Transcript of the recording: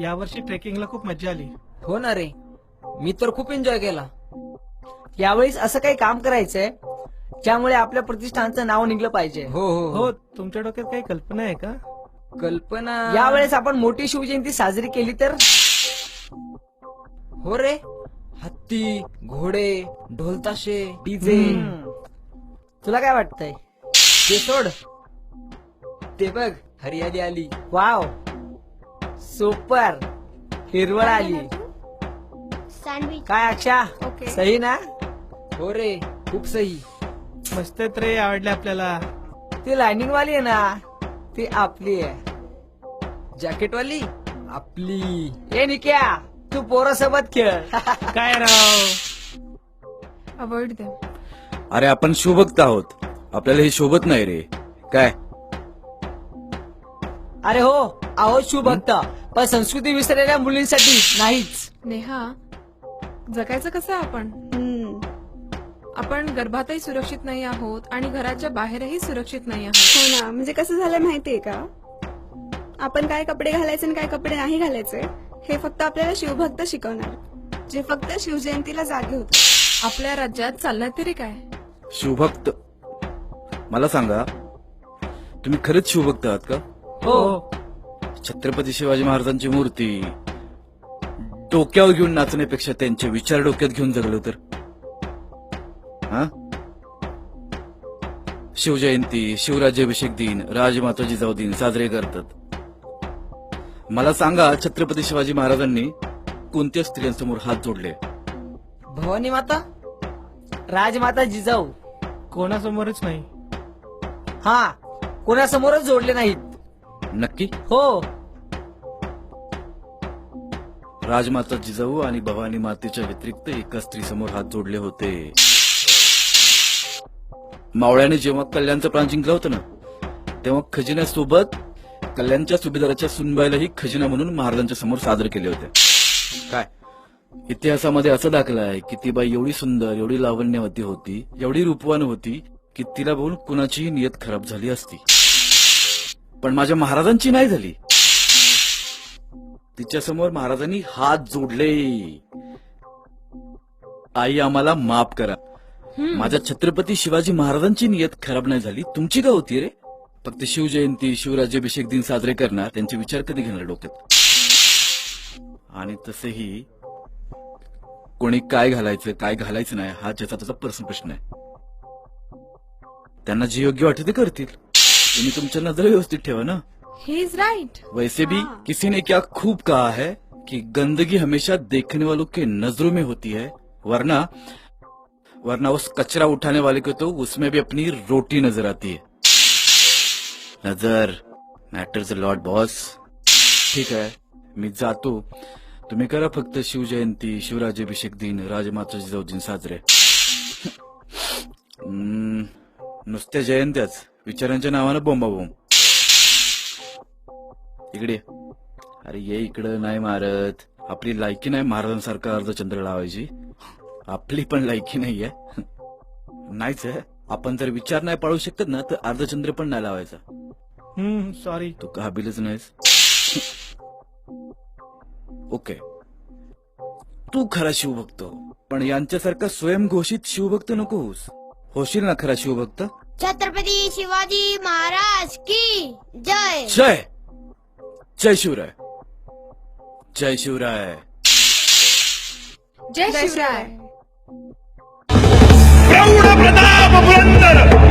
यावर्षी ट्रेकिंगला खूप मजा आली. हो ना रे. मी तर खूप एन्जॉय केला. यावेळेस असं काही काम करायचंय ज्यामुळे आपल्या प्रतिष्ठानचं नाव निघलं पाहिजे. हो हो हो. तुमच्या डोक्यात काही कल्पना आहे का? कल्पना यावेळेस आपण मोठी शिवजयंती साजरी केली तर? हो रे. हत्ती घोडे ढोलताशे डीजे हम्म. तुला काय वाटतंय? ते सोड. ते बघ हरियाली आली. वाव. सुपर. हिरवळ आली सँडविच काय अक्षा? ओके. सही ना? हो रे खूप सही. मस्त रे आवडले आपल्याला. ती लाइनिंग वाली आहे ना? ती आपली आहे. जॅकेट वाली आपली. ए निक्या तू पोरासोबत खेळ. काय राव? अवॉइड दे अरे आपण शिवभक्त आहोत? आपल्याला हे शोभत नाही रे. काय? अरे हो आहोत शिवभक्त पण संस्कृती विसरलेल्या मुलींसाठी नाहीच. नेहा जगायचं कसं आहे आपण? आपण गर्भातही सुरक्षित नाही आहोत आणि घराच्या बाहेरही सुरक्षित नाही आहोत. हो ना म्हणजे कसं झालं माहितीये का? आपण काय कपडे घालायचे आणि काय कपडे नाही घालायचे हे फक्त आपल्याला शिवभक्त शिकवणार. जे फक्त शिवजयंतीला जागे होते आपल्या राज्यात चाललंय तरी काय? शिवभक्त? मला सांगा तुम्ही खरंच शिवभक्त आहात का? हो. छत्रपती शिवाजी महाराजांची मूर्ती. डोक्यावर घेऊन नाचण्यापेक्षा त्यांचे विचार डोक्यात घेऊन जगलो तर. हा? शिवजयंती शिवराज्याभिषेक दिन राजमाता जिजाऊ दिन साजरे करतात. मला सांगा छत्रपती शिवाजी महाराजांनी कोणत्या स्त्रियांसमोर हात जोडले? भवानी माता राजमाता जिजाऊ कोणासमोरच नाही. हा कोणासमोरच जोडले नाहीत. नक्की? हो. राजमाता जिजाऊ आणि भवानी मातेच्या व्यतिरिक्त एका स्त्रीसमोर हात जोडले होते. मावळ्याने जेव्हा कल्याणचं प्राण जिंकलं होतं ना तेव्हा खजिन्यासोबत कल्याणच्या सुभेदाराच्या सुनबाईलाही खजिना म्हणून महाराजांच्या समोर सादर केले होते काय? इतिहासामध्ये असं दाखलं आहे की ती बाई एवढी सुंदर एवढी लावण्यवती होती एवढी रूपवान होती की तिला बघून कुणाचीही नियत खराब झाली असती. पण माझ्या महाराजांची नाही झाली. तिच्यासमोर महाराजांनी हात जोडले. आई आम्हाला माफ करा. माझ्या छत्रपती शिवाजी महाराजांची नियत खराब नाही झाली. तुमची का होती रे? फक्त शिवजयंती शिवराज्याभिषेक दिन साजरे करणार त्यांचे विचार कधी घेणार डोक्यात? आणि तसेही कोणी काय घालायचं काय घालायचं नाही हा ज्याचा त्याचा पर्सनल प्रश्न आहे. त्यांना जे योग्य वाटते ते करतील. तुम्ही तुमच्या नज़र व्यवस्थित ठेवा ना? ही इज़ राईट वैसे भी हाँ। किसी ने क्या खूब कहा है कि गंदगी हमेशा देखने वालों के नज़रों में होती है वरना वरना उस कचरा उठाने वाले को तो उसमें भी अपनी रोटी नज़र आती है। नज़र मॅटर्स लॉट बॉस ठीक आहे मी जातो तुम्ही करा फक्त शिवजयंती शिवराज्याभिषेक दिन राजमाता जिजाऊ दिन साजरे। हम्म, नुसत्या जयंत्याच विचारांच्या नावानं बोंबाबोंब इकडे. अरे ये इकडं नाही मारत. आपली लायकी नाही महाराजांसारखा अर्धचंद्र लावायची. आपली पण लायकी नाहीये. नाहीच आहे. आपण जर विचार नाही पाळू शकत ना तर अर्धचंद्र पण नाही लावायचा. हम्म सॉरी तू काबिलच नाहीस. ओके. तू खरा शिवभक्त पण यांच्यासारखा स्वयंघोषित शिवभक्त नको होस होशील ना खरा शिवभक्त? छत्रपती शिवाजी महाराज की जय? जय। जय शिवराय। जय शिवराय। जय शिवराय। प्रौढ प्रताप पुरंदर।